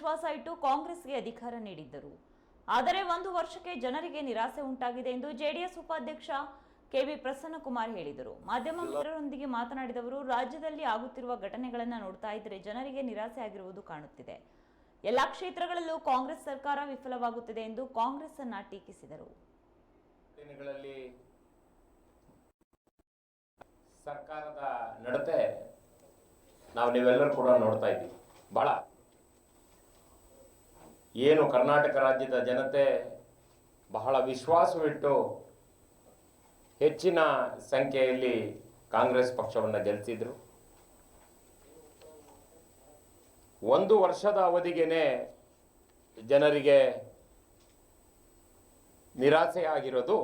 ವಿಶ್ವಾಸ ಇಟ್ಟು ಕಾಂಗ್ರೆಸ್ಗೆ ಅಧಿಕಾರ ನೀಡಿದ್ದರು. ಆದರೆ ಒಂದು ವರ್ಷಕ್ಕೆ ಜನರಿಗೆ ನಿರಾಸೆ ಉಂಟಾಗಿದೆ ಎಂದು ಜೆಡಿಎಸ್ ಉಪಾಧ್ಯಕ್ಷ ಕೆವಿ ಪ್ರಸನ್ನಕುಮಾರ್ ಹೇಳಿದರು. ಮಾಧ್ಯಮ ಮಿತ್ರರೊಂದಿಗೆ ಮಾತನಾಡಿದವರು ರಾಜ್ಯದಲ್ಲಿ ಆಗುತ್ತಿರುವ ಘಟನೆಗಳನ್ನು ನೋಡ್ತಾ ಇದ್ದರೆ ಜನರಿಗೆ ನಿರಾಸೆ ಆಗಿರುವುದು ಕಾಣುತ್ತಿದೆ. ಎಲ್ಲಾ ಕ್ಷೇತ್ರಗಳಲ್ಲೂ ಕಾಂಗ್ರೆಸ್ ಸರ್ಕಾರ ವಿಫಲವಾಗುತ್ತಿದೆ ಎಂದು ಕಾಂಗ್ರೆಸ್ ಅನ್ನ ಟೀಕಿಸಿದರು ಸರ್ಕಾರದ ನಡತೆ ನಾವು ನೀವೆಲ್ಲರೂ ಕೂಡ ನೋಡ್ತಾ ಇದ್ದೀವಿ. ಬಹಳ ಏನು ಕರ್ನಾಟಕ ರಾಜ್ಯದ ಜನತೆ ಬಹಳ ವಿಶ್ವಾಸವಿಟ್ಟು ಹೆಚ್ಚಿನ ಸಂಖ್ಯೆಯಲ್ಲಿ ಕಾಂಗ್ರೆಸ್ ಪಕ್ಷವನ್ನು ಗೆಲ್ಲಿಸಿದರು ಒಂದು ವರ್ಷದ ಅವಧಿಗೇನೆ ಜನರಿಗೆ ನಿರಾಸೆಯಾಗಿರೋದು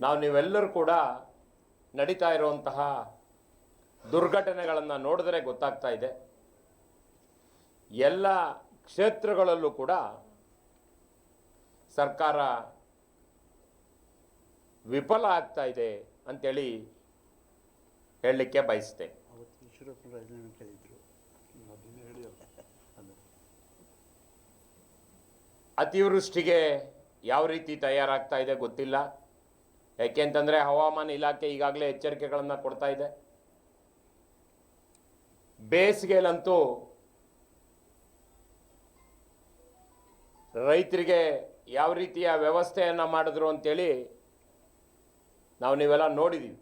ನಾವು ನೀವೆಲ್ಲರೂ ಕೂಡ ನಡೀತಾ ಇರುವಂತಹ ದುರ್ಘಟನೆಗಳನ್ನು ನೋಡಿದ್ರೆ ಗೊತ್ತಾಗ್ತಾ ಇದೆ. ಎಲ್ಲ ಕ್ಷೇತ್ರಗಳಲ್ಲೂ ಕೂಡ ಸರ್ಕಾರ ವಿಫಲ ಆಗ್ತಾ ಇದೆ ಅಂತೇಳಿ ಹೇಳಲಿಕ್ಕೆ ಬಯಸ್ತೆ ಅತಿವೃಷ್ಟಿಗೆ ಯಾವ ರೀತಿ ತಯಾರಾಗ್ತಾ ಇದೆ ಗೊತ್ತಿಲ್ಲ. ಯಾಕೆಂತಂದರೆ ಹವಾಮಾನ ಇಲಾಖೆ ಈಗಾಗಲೇ ಎಚ್ಚರಿಕೆಗಳನ್ನು ಕೊಡ್ತಾ ಇದೆ. ಬೇಸಿಗೆಲಂತೂ ರೈತರಿಗೆ ಯಾವ ರೀತಿಯ ವ್ಯವಸ್ಥೆಯನ್ನು ಮಾಡಿದ್ರು ಅಂತೇಳಿ ನಾವು ನೀವೆಲ್ಲ ನೋಡಿದ್ದೀವಿ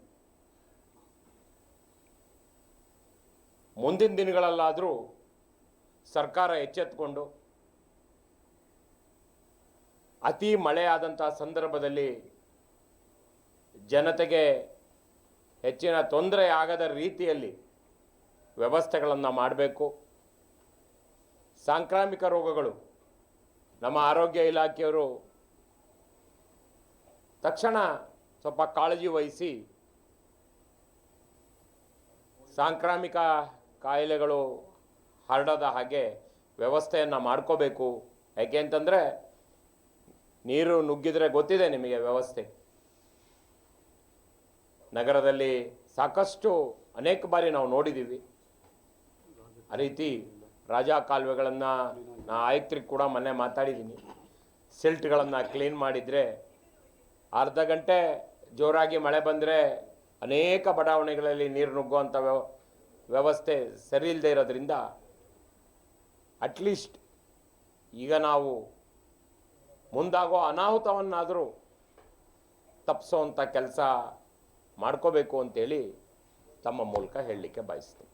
ಮುಂದಿನ ದಿನಗಳಲ್ಲಾದರೂ ಸರ್ಕಾರ ಎಚ್ಚೆತ್ತುಕೊಂಡು ಅತಿ ಮಳೆಯಾದಂಥ ಸಂದರ್ಭದಲ್ಲಿ ಜನತೆಗೆ ಹೆಚ್ಚಿನ ತೊಂದರೆ ಆಗದ ರೀತಿಯಲ್ಲಿ ವ್ಯವಸ್ಥೆಗಳನ್ನು ಮಾಡಬೇಕು. ಸಾಂಕ್ರಾಮಿಕ ರೋಗಗಳು ನಮ್ಮ ಆರೋಗ್ಯ ಇಲಾಖೆಯವರು ತಕ್ಷಣ ಸ್ವಲ್ಪ ಕಾಳಜಿ ವಹಿಸಿ ಸಾಂಕ್ರಾಮಿಕ ಕಾಯಿಲೆಗಳು ಹರಡದ ಹಾಗೆ ವ್ಯವಸ್ಥೆಯನ್ನು ಮಾಡ್ಕೋಬೇಕು. ಯಾಕೆ ಅಂತಂದರೆ ನೀರು ನುಗ್ಗಿದರೆ ಗೊತ್ತಿದೆ ನಿಮಗೆ ವ್ಯವಸ್ಥೆ. ನಗರದಲ್ಲಿ ಸಾಕಷ್ಟು ಅನೇಕ ಬಾರಿ ನಾವು ನೋಡಿದ್ದೀವಿ. ಆ ರೀತಿ ರಾಜಾ ಕಾಲುವೆಗಳನ್ನು ನಾ ಆಯುಕ್ತರಿಗೆ ಕೂಡ ಮೊನ್ನೆ ಮಾತಾಡಿದ್ದೀನಿ ಸಿಲ್ಟ್ಗಳನ್ನು ಕ್ಲೀನ್ ಮಾಡಿದರೆ ಅರ್ಧ ಗಂಟೆ ಜೋರಾಗಿ ಮಳೆ ಬಂದರೆ ಅನೇಕ ಬಡಾವಣೆಗಳಲ್ಲಿ ನೀರು ನುಗ್ಗುವಂಥ ವ್ಯವ ವ್ಯವಸ್ಥೆ ಸರಿ ಇಲ್ಲದೆ ಇರೋದ್ರಿಂದ ಅಟ್ಲೀಸ್ಟ್ ಈಗ ನಾವು ಮುಂದಾಗೋ ಅನಾಹುತವನ್ನಾದರೂ ತಪ್ಪಿಸೋವಂಥ ಕೆಲಸ ಮಾಡ್ಕೋಬೇಕು ಅಂತೇಳಿ ತಮ್ಮ ಮೂಲಕ ಹೇಳಲಿಕ್ಕೆ ಬಯಸ್ತೀನಿ.